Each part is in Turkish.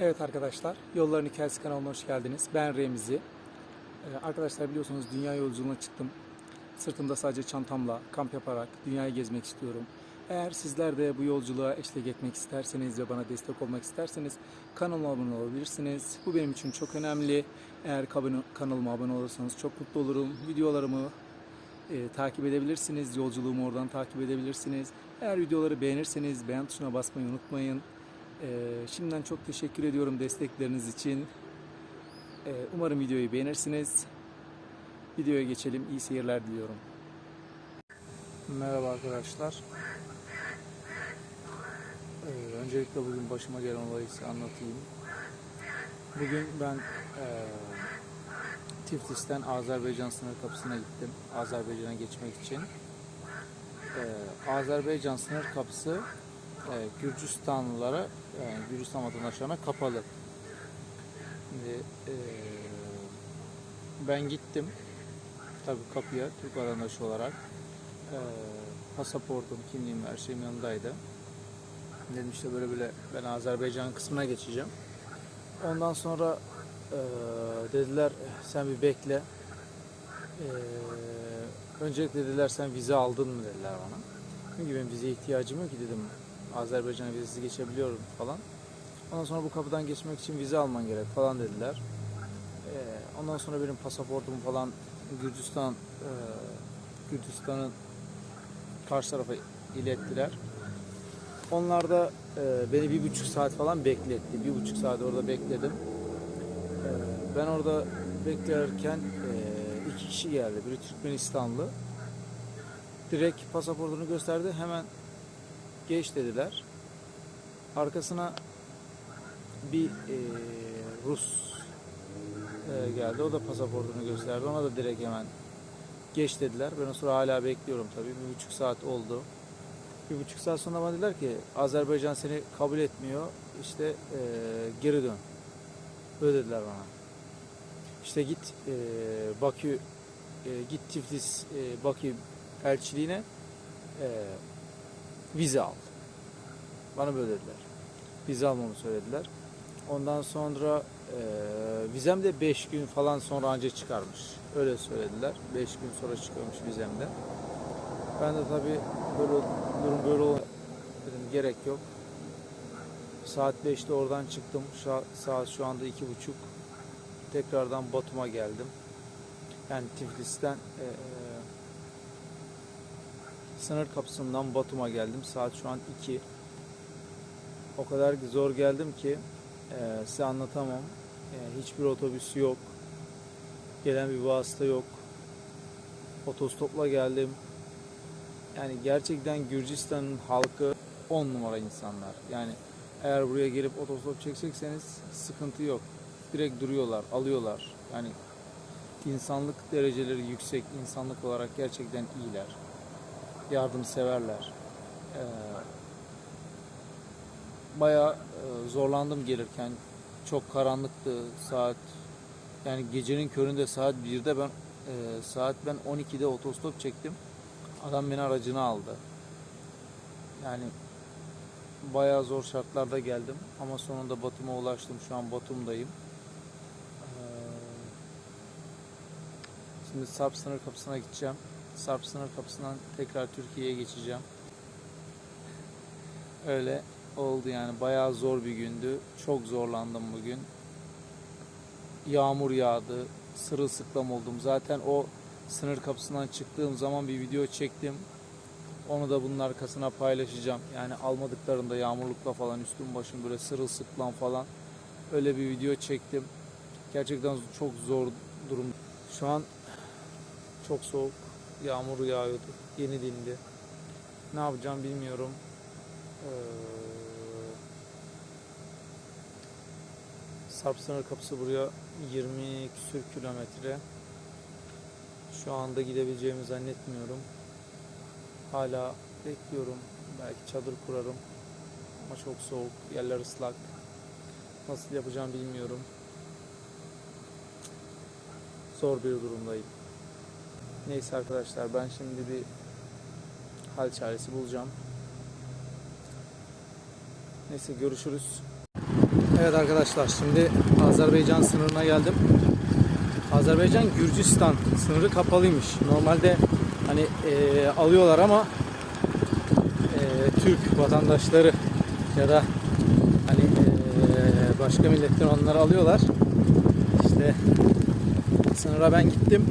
Evet arkadaşlar, Yolların Hikayesi kanalına hoş geldiniz. Ben Remzi. Ee, arkadaşlar biliyorsunuz dünya yolculuğuna çıktım. Sırtımda sadece çantamla kamp yaparak dünyayı gezmek istiyorum. Eğer sizler de bu yolculuğa eşlik etmek isterseniz ve bana destek olmak isterseniz kanalıma abone olabilirsiniz. Bu benim için çok önemli. Eğer kanalıma abone olursanız çok mutlu olurum. Videolarımı e, takip edebilirsiniz. Yolculuğumu oradan takip edebilirsiniz. Eğer videoları beğenirseniz beğen tuşuna basmayı unutmayın. Ee, şimdiden çok teşekkür ediyorum destekleriniz için. Ee, umarım videoyu beğenirsiniz. Videoya geçelim. İyi seyirler diliyorum. Merhaba arkadaşlar. Ee, öncelikle bugün başıma gelen olayı size anlatayım. Bugün ben eee Tiflis'ten Azerbaycan sınır kapısına gittim. Azerbaycan'a geçmek için. Ee, Azerbaycan sınır kapısı e, Gürcistanlılara, yani Gürcistan vatandaşlarına kapalı. Şimdi, e, ben gittim tabii kapıya Türk vatandaşı olarak. E, pasaportum, kimliğim, her şeyim yanındaydı. Dedim işte böyle böyle ben Azerbaycan kısmına geçeceğim. Ondan sonra e, dediler sen bir bekle. E, öncelikle dediler sen vize aldın mı dediler bana. Çünkü benim vize ihtiyacım yok ki dedim. Azerbaycan'a vizesiz geçebiliyorum falan. Ondan sonra bu kapıdan geçmek için vize alman gerek falan dediler. Ee, ondan sonra benim pasaportumu falan Gürcistan e, Gürcistan'ın karşı tarafa ilettiler. Onlar da e, beni bir buçuk saat falan bekletti. Bir buçuk saat orada bekledim. Ee, ben orada beklerken e, iki kişi geldi. Biri Türkmenistanlı. Direkt pasaportunu gösterdi. Hemen geç dediler. Arkasına bir e, Rus e, geldi. O da pasaportunu gösterdi. Ona da direkt hemen geç dediler. Ben o sıra hala bekliyorum tabii. Bir buçuk saat oldu. Bir buçuk saat sonra bana dediler ki Azerbaycan seni kabul etmiyor. İşte e, geri dön. Öyle dediler bana. İşte git e, Bakü e, git Tiflis e, Bakü elçiliğine e, vize al. Bana böyle dediler. Vize almamı söylediler. Ondan sonra e, vizem de 5 gün falan sonra anca çıkarmış. Öyle söylediler. 5 gün sonra çıkıyormuş vizemde. Ben de tabii böyle durum böyle ol- dedim gerek yok. Saat 5'te oradan çıktım. Şu, saat şu anda iki buçuk. Tekrardan Batum'a geldim. Yani Tiflis'ten e, sınır kapısından Batum'a geldim. Saat şu an 2. O kadar zor geldim ki e, size anlatamam. E, hiçbir otobüs yok. Gelen bir vasıta yok. Otostopla geldim. Yani gerçekten Gürcistan'ın halkı 10 numara insanlar. Yani eğer buraya gelip otostop çekecekseniz sıkıntı yok. Direkt duruyorlar, alıyorlar. Yani insanlık dereceleri yüksek, insanlık olarak gerçekten iyiler yardımseverler. Ee, e, zorlandım gelirken. Çok karanlıktı saat. Yani gecenin köründe saat 1'de ben e, saat ben 12'de otostop çektim. Adam beni aracına aldı. Yani bayağı zor şartlarda geldim ama sonunda Batum'a ulaştım. Şu an Batum'dayım. Ee, Şimdi Sarp sınır kapısına gideceğim. Sarp sınır kapısından tekrar Türkiye'ye geçeceğim. Öyle oldu yani. Bayağı zor bir gündü. Çok zorlandım bugün. Yağmur yağdı. Sırılsıklam oldum. Zaten o sınır kapısından çıktığım zaman bir video çektim. Onu da bunun arkasına paylaşacağım. Yani almadıklarında yağmurlukla falan üstüm başım böyle sırılsıklam falan. Öyle bir video çektim. Gerçekten çok zor durum. Şu an çok soğuk. Yağmur yağıyordu. Yeni dindi. Ne yapacağım bilmiyorum. Ee, Sarp sınır kapısı buraya 20 küsür kilometre. Şu anda gidebileceğimi zannetmiyorum. Hala bekliyorum. Belki çadır kurarım. Ama çok soğuk. Yerler ıslak. Nasıl yapacağım bilmiyorum. Zor bir durumdayım. Neyse arkadaşlar ben şimdi bir hal çaresi bulacağım. Neyse görüşürüz. Evet arkadaşlar şimdi Azerbaycan sınırına geldim. Azerbaycan Gürcistan sınırı kapalıymış. Normalde hani eee, alıyorlar ama eee, Türk vatandaşları ya da hani eee, başka milletten onları alıyorlar. İşte sınıra ben gittim.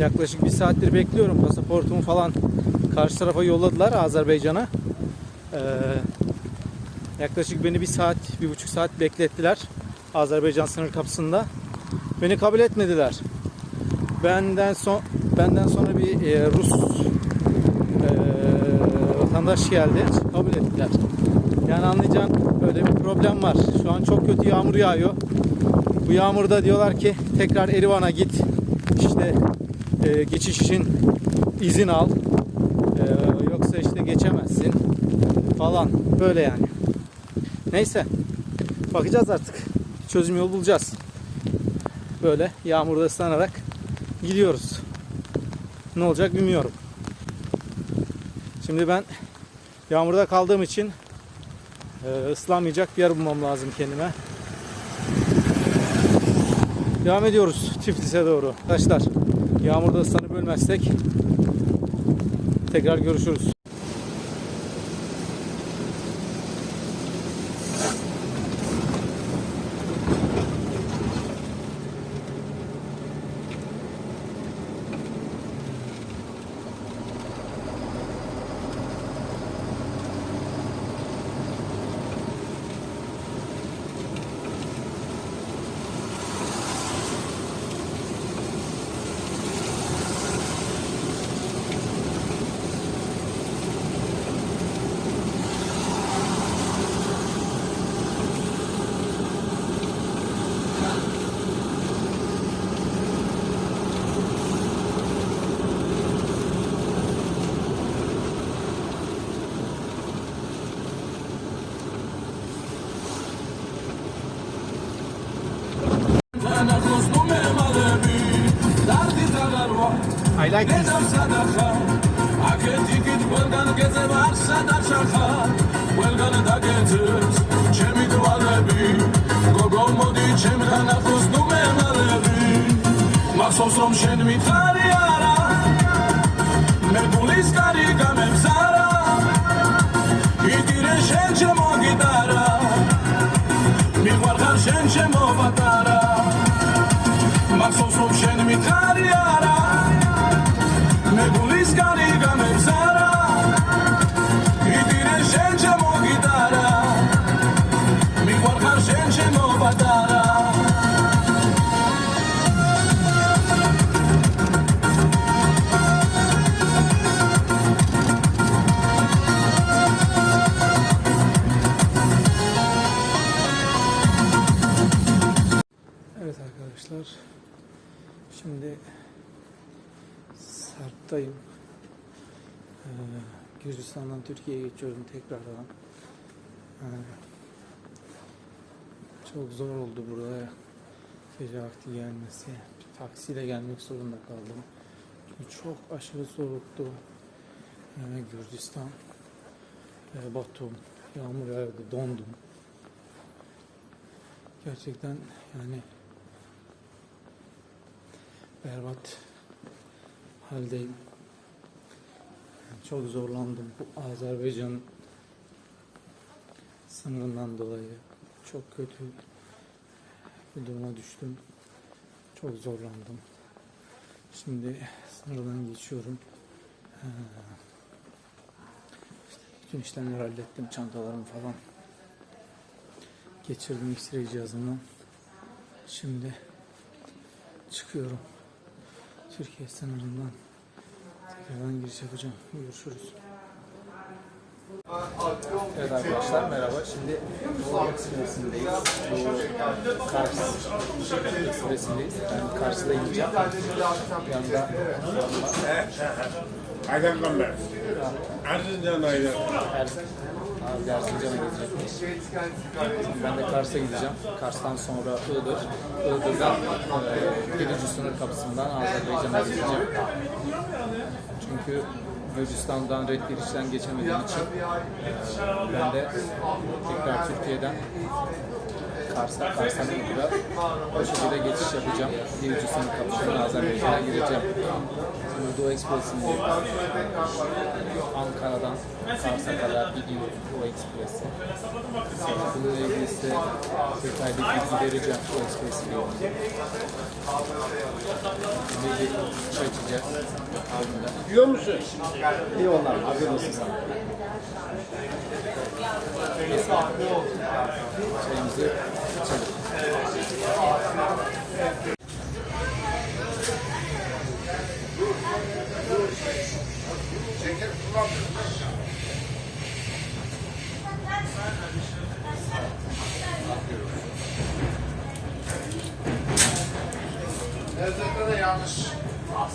Yaklaşık bir saattir bekliyorum. Pasaportumu falan karşı tarafa yolladılar Azerbaycan'a. Eee Yaklaşık beni bir saat, bir buçuk saat beklettiler Azerbaycan sınır kapısında. Beni kabul etmediler. Benden son benden sonra bir e, Rus e, vatandaş geldi. Kabul ettiler. Yani anlayacağın böyle bir problem var. Şu an çok kötü yağmur yağıyor. Bu yağmurda diyorlar ki tekrar Erivan'a git. E, geçiş için izin al. E, yoksa işte geçemezsin falan. Böyle yani. Neyse. Bakacağız artık. Çözüm yolu bulacağız. Böyle yağmurda ıslanarak gidiyoruz. Ne olacak bilmiyorum. Şimdi ben yağmurda kaldığım için e, ıslanmayacak bir yer bulmam lazım kendime. Devam ediyoruz Tiflis'e doğru. Arkadaşlar yağmurda ıslanıp ölmezsek tekrar görüşürüz. like this. Well gonna dagets, ჩემი დვალები, გოგო მოდი ჩემთან ახლოს ნუ მემალები. მახსოვს რომ შენ მითხარი არა, მე გულის კარი გამემზარა. იტირე შენ ჩემო გიტარა, მიყვარხარ შენ ჩემო ბატარა. მახსოვს რომ შენ მითხარი არა, Gürcistan'dan Türkiye'ye geçiyorum tekrardan. Ee, çok zor oldu buraya gece vakti gelmesi. Taksiyle gelmek zorunda kaldım. Çünkü çok aşırı soğuktu. Ee, Gürcistan. Ee, Batum. Yağmur yağdı. Dondum. Gerçekten yani berbat haldeyim. Çok zorlandım bu Azerbaycan sınırından dolayı. Çok kötü bir duruma düştüm. Çok zorlandım. Şimdi sınırdan geçiyorum. Ee, işte bütün işlemleri hallettim. Çantalarımı falan geçirdim X-ray. Şimdi çıkıyorum. Türkiye sınırından tekrardan giriş yapacağım. Görüşürüz. Evet arkadaşlar merhaba. Şimdi Doğu Ekspresi'ndeyiz. Doğu Kars Ekspresi'ndeyiz. Ben Kars'ta ineceğim. Yanında Peygamber. Erzincan aydın. Ersin. Abi Erzincan'a gidecekmiş. Ben de Kars'a gideceğim. Kars'tan sonra Iğdır. Iğdır'dan e, Gürcü sınır kapısından Azerbaycan'a gideceğim. Çünkü Gürcistan'dan red girişten geçemediğim için ben de tekrar Türkiye'den Kars'a, Kars'tan Iğdır'a o şekilde geçiş yapacağım. Birinci sınıf kapısından Azerbaycan'a gireceğim. Şimdi Doğu Ekspresi'ndeyim. Ankara'dan Kars'a kadar gidiyor Doğu Ekspresi. Bununla ilgili size detaylı bilgi vereceğim Doğu Ekspresi'yle ilgili. Bilgi çekeceğiz. Ardından Yiyor musun? İyi onlar. Afiyet olsun sana. Çayımızı Yanlış. Biraz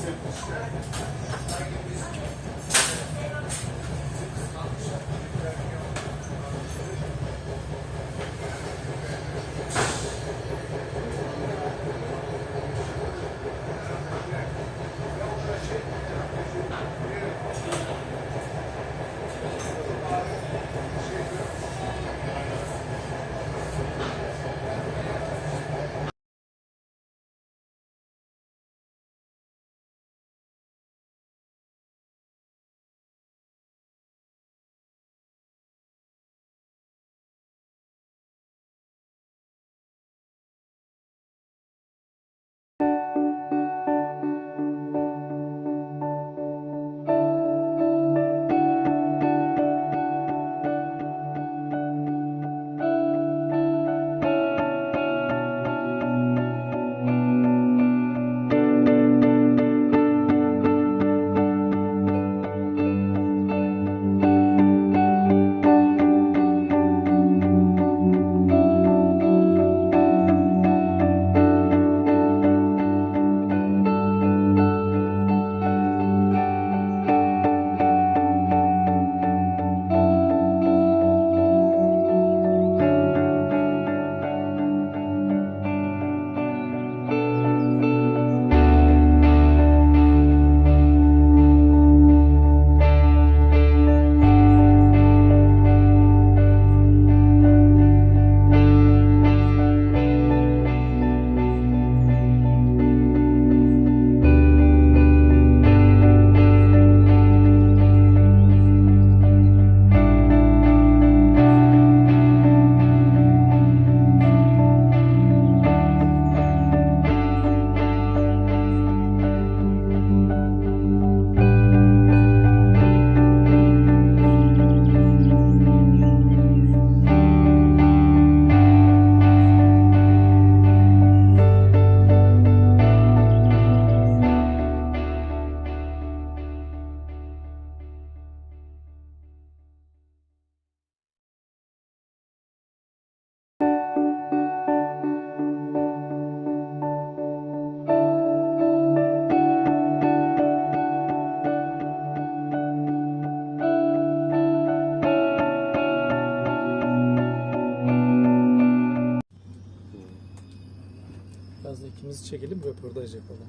çekelim röportaj yapalım.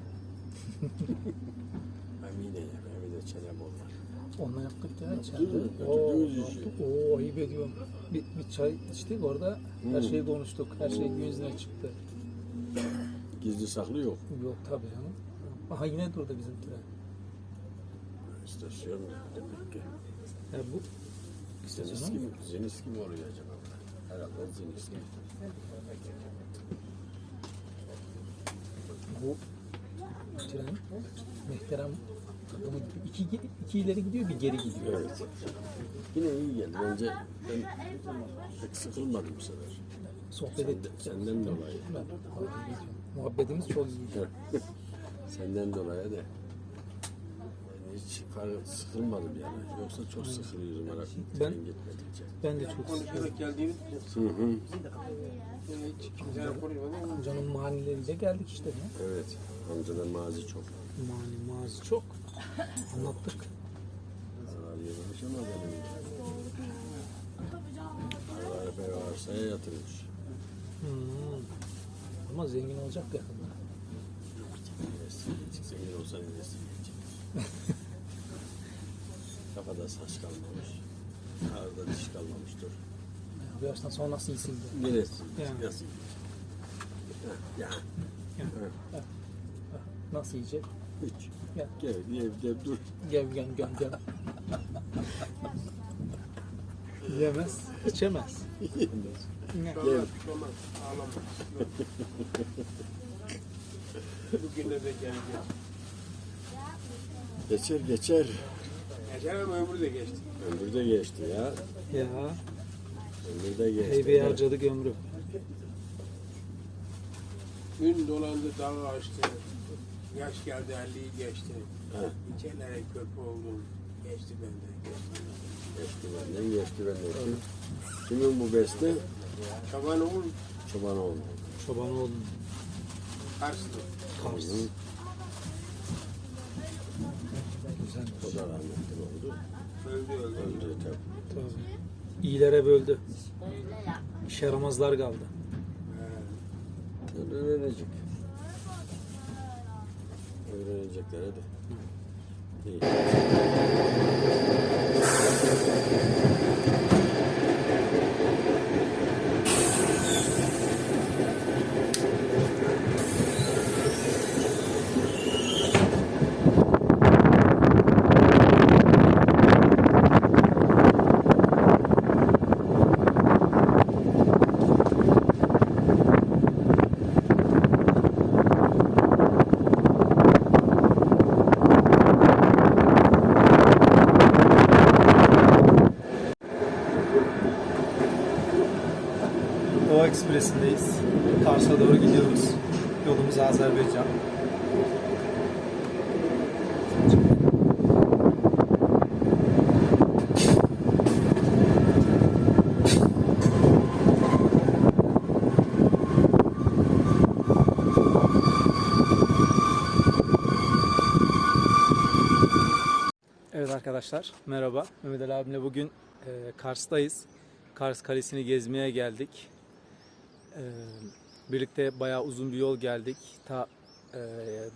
Emine ya, Emine çenem onlar. Onunla yaptık ya içeride. Oo, işi. yaptık. Oo, ayıp ediyorum. Bir, bir çay içtik orada. Her şeyi konuştuk. Her şey gün yüzüne çıktı. Gizli saklı yok. Yok tabii canım. Aha yine durdu bizim tren. İstasyon demek ki. Ya bu Zeniski mi? Zeniski mi oluyor acaba? Herhalde Zeniski. Bu tren Mehteram takımı iki, iki ileri gidiyor bir geri gidiyor. Evet. Yine iyi geldi. Bence ben pek sıkılmadım bu sefer. Sohbet ettik. Senden dolayı. Ben. Muhabbetimiz çok iyi. Senden dolayı da. Fark- sıkılmadım yani. Yoksa çok sıkılıyordum ara Ben- gitmedikçe. Ben de çok sıkıldım. Hı hı. Amcanın manileriyle geldik işte. Ya. Evet. Amcadan mazi çok. Mani mazi çok. Anlattık. Yememiş ama benim. Allah epey arsaya yatırmış. Hmm. Ama zengin olacak yakında. Geçecek? Zengin olsa neresi geçecek? Kafada saç kalmamış. Ağızda diş kalmamıştır. Bu yaştan sonra nasıl iyisin de? Neresi? Yani. Nasıl? Ya. Nasıl yiyecek? Hiç. Ya. Gel evde dur. Gel gel gel gel. Yiyemez, içemez. Yemez. Ne? Gel. Bugün de gelecek. Geçer geçer. Ama ömrü de geçti. Ömrü de geçti ya. Ya, Ömrü de geçti. heybeyi harcadık ömrü. Gün dolandı, dağı açtı. Yaş geldi, 50'yi geçti. Ha. İçerlere köprü oldum. Geçti benden, geçti. Geçti benden geçti benden. Kim, kimin bu beste? Şaban oğul Çobanoğlu. Çoban oldum. Da rahmetli oldu. Öldü öldü. Öldü tabii. Tabii. İyilere böldü. İş yaramazlar kaldı. Öğrenecek. Öğrenecekler hadi. İyi. Doğu Ekspresi'ndeyiz. Kars'a doğru gidiyoruz. Yolumuz Azerbaycan. Evet arkadaşlar merhaba. Mehmet Ali abimle bugün e, Kars'tayız. Kars Kalesi'ni gezmeye geldik. E, birlikte bayağı uzun bir yol geldik. Ta e,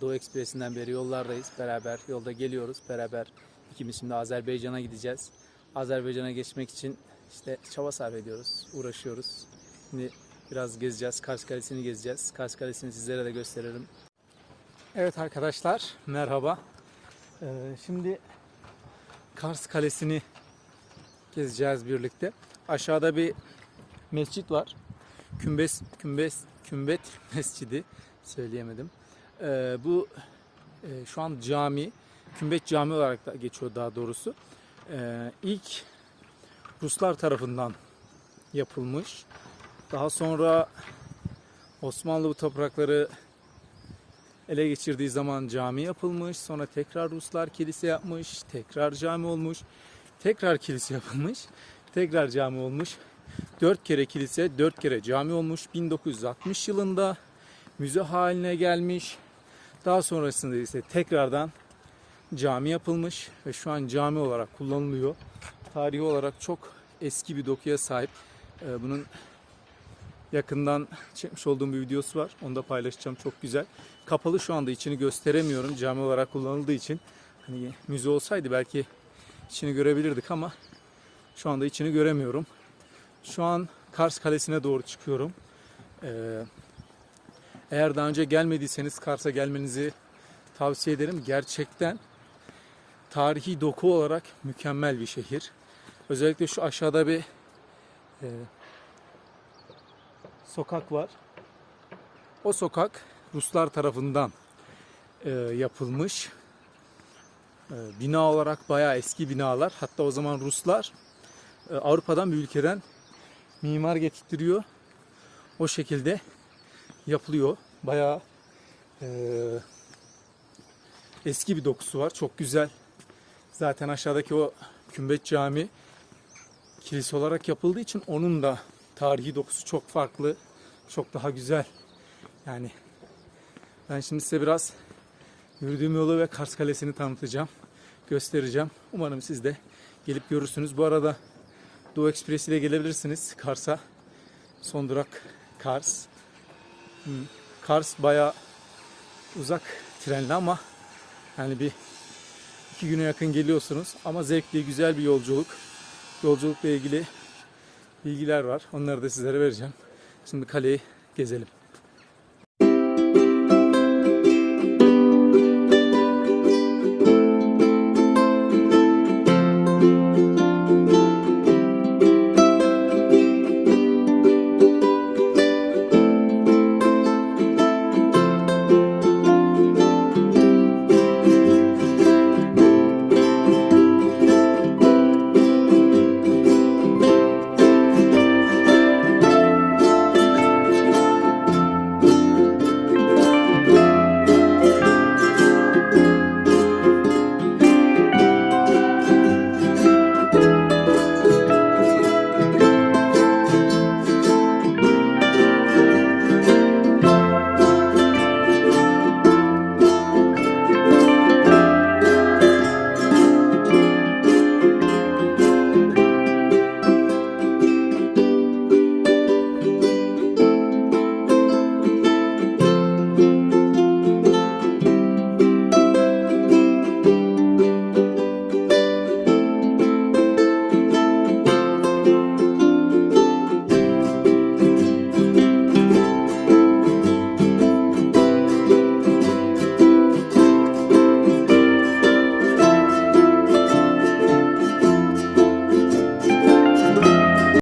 Doğu Ekspresi'nden beri yollardayız. Beraber yolda geliyoruz. Beraber ikimiz şimdi Azerbaycan'a gideceğiz. Azerbaycan'a geçmek için işte çaba sarf ediyoruz, uğraşıyoruz. Şimdi biraz gezeceğiz. Kars Kalesi'ni gezeceğiz. Kars Kalesi'ni sizlere de gösterelim. Evet arkadaşlar merhaba. E, şimdi Kars Kalesi'ni gezeceğiz birlikte. Aşağıda bir mescit var. Kümbes, Kümbes, Kümbet Mescidi söyleyemedim. Ee, bu e, şu an cami, Kümbet Cami olarak da geçiyor daha doğrusu. Ee, ilk Ruslar tarafından yapılmış. Daha sonra Osmanlı bu toprakları ele geçirdiği zaman cami yapılmış. Sonra tekrar Ruslar kilise yapmış. Tekrar cami olmuş. Tekrar kilise yapılmış. Tekrar cami olmuş. Dört kere kilise, dört kere cami olmuş. 1960 yılında müze haline gelmiş. Daha sonrasında ise tekrardan cami yapılmış ve şu an cami olarak kullanılıyor. Tarihi olarak çok eski bir dokuya sahip. Ee, Bunun yakından çekmiş olduğum bir videosu var. Onu da paylaşacağım. Çok güzel. Kapalı şu anda içini gösteremiyorum. Cami olarak kullanıldığı için. Hani müze olsaydı belki içini görebilirdik ama şu anda içini göremiyorum. Şu an Kars Kalesi'ne doğru çıkıyorum. Ee, eğer daha önce gelmediyseniz Kars'a gelmenizi tavsiye ederim. Gerçekten tarihi doku olarak mükemmel bir şehir. Özellikle şu aşağıda bir e, sokak var. O sokak Ruslar tarafından e, yapılmış. E, bina olarak bayağı eski binalar. Hatta o zaman Ruslar e, Avrupa'dan bir ülkeden mimar getirtiyor. O şekilde yapılıyor. Bayağı e, eski bir dokusu var. Çok güzel. Zaten aşağıdaki o Kümbet Cami kilise olarak yapıldığı için onun da tarihi dokusu çok farklı. Çok daha güzel. Yani ben şimdi size biraz yürüdüğüm yolu ve Kars Kalesi'ni tanıtacağım. Göstereceğim. Umarım siz de gelip görürsünüz. Bu arada Doğu Ekspresi ile gelebilirsiniz Kars'a. Son durak Kars. Hmm, Kars bayağı uzak trenli ama yani bir iki güne yakın geliyorsunuz. Ama zevkli, güzel bir yolculuk. Yolculukla ilgili bilgiler var. Onları da sizlere vereceğim. Şimdi kaleyi gezelim.